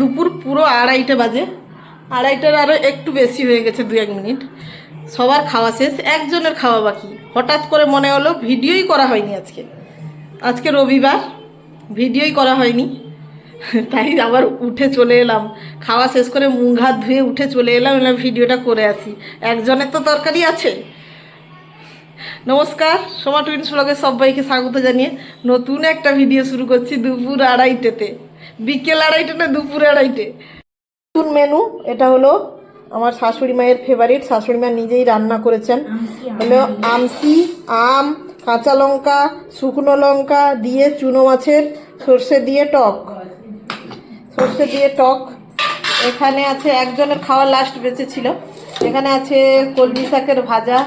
দুপুর পুরো আড়াইটে বাজে। আড়াইটার আরও একটু বেশি হয়ে গেছে দু এক মিনিট। সবার খাওয়া শেষ, একজনের খাওয়া বাকি। হঠাৎ করে মনে হলো ভিডিওই করা হয়নি আজকে। আজকে রবিবার, ভিডিওই করা হয়নি। তাই আবার উঠে চলে এলাম। খাওয়া শেষ করে মুখ হাত ধুয়ে উঠে চলে এলাম এলাম ভিডিওটা করে আসি। একজনের তো তরকারি আছে। নমস্কার, সোমা টুইন্স ব্লগে সবাইকে স্বাগত জানিয়ে নতুন একটা ভিডিও শুরু করছি দুপুর আড়াইটেতে। বিকেল আড়াইটে না দুপুর আড়াইটে? নতুন মেনু এটা হলো আমার শাশুড়ি মায়ের ফেভারিট শাশুড়ি মা নিজেই রান্না করেছেন। হলো আমসি আম কাঁচা লঙ্কা শুকনো লঙ্কা দিয়ে চুনো মাছের সর্ষে দিয়ে টক। সর্ষে দিয়ে টক। এখানে আছে একজনের খাওয়া লাস্ট বেঁচে ছিল। এখানে আছে কলমি শাকের ভাজা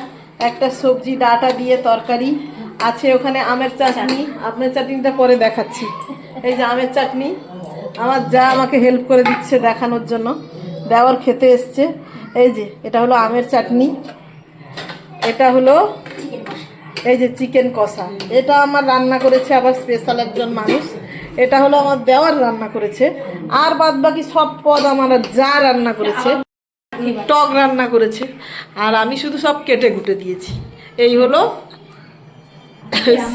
একটা সবজি ডাটা দিয়ে তরকারি আছে ওখানে আমের চাটনি। আমের চাটনিটা পরে দেখাচ্ছি। এই যে আমের চাটনি। আমার যা আমাকে হেল্প করে দিচ্ছে দেখানোর জন্য। দেওয়ার খেতে এসছে। এই যে, এটা হলো আমের চাটনি। এটা হলো এই যে চিকেন কষা। এটা আমার রান্না করেছে আবার স্পেশাল একজন মানুষ। এটা হলো আমার দেওয়ার রান্না করেছে। আর বাদ বাকি সব পদ আমার যা রান্না করেছে, টক রান্না করেছে। আর আমি শুধু সব কেটে কুটে দিয়েছি। এই হলো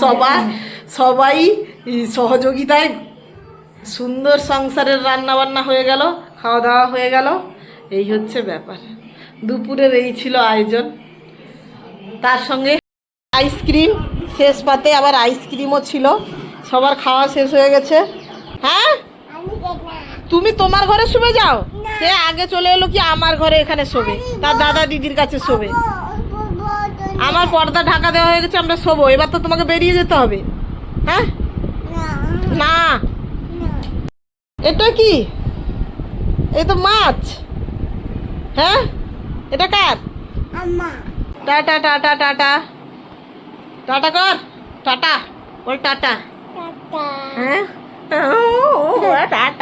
সবাই সবাই সহযোগিতায় সুন্দর সংসারের রান্না বান্না হয়ে গেল খাওয়া দাওয়া হয়ে গেল। এই হচ্ছে ব্যাপার। দুপুরের এই ছিল আয়োজন। তার সঙ্গে আইসক্রিম শেষ পাতে আবার আইসক্রিমও ছিল। সবার খাওয়া শেষ হয়ে গেছে। হ্যাঁ? তুমি তোমার ঘরে শুবে যাও? সে আগে চলে এলো কি আমার ঘরে এখানে শোবে? তার দাদা দিদির কাছে শোবে। আমার পর্দা ঢাকা দেওয়া হয়ে গেছে আমরা শোবো। এবার তো তোমাকে বেরিয়ে যেতে হবে। হ্যাঁ? না। এটা কি এ তো মাছ হ্যাঁ এটা কার টাটা টাটা টাটা টাটা কর টাটা বল টাটা হ্যাঁ টাটা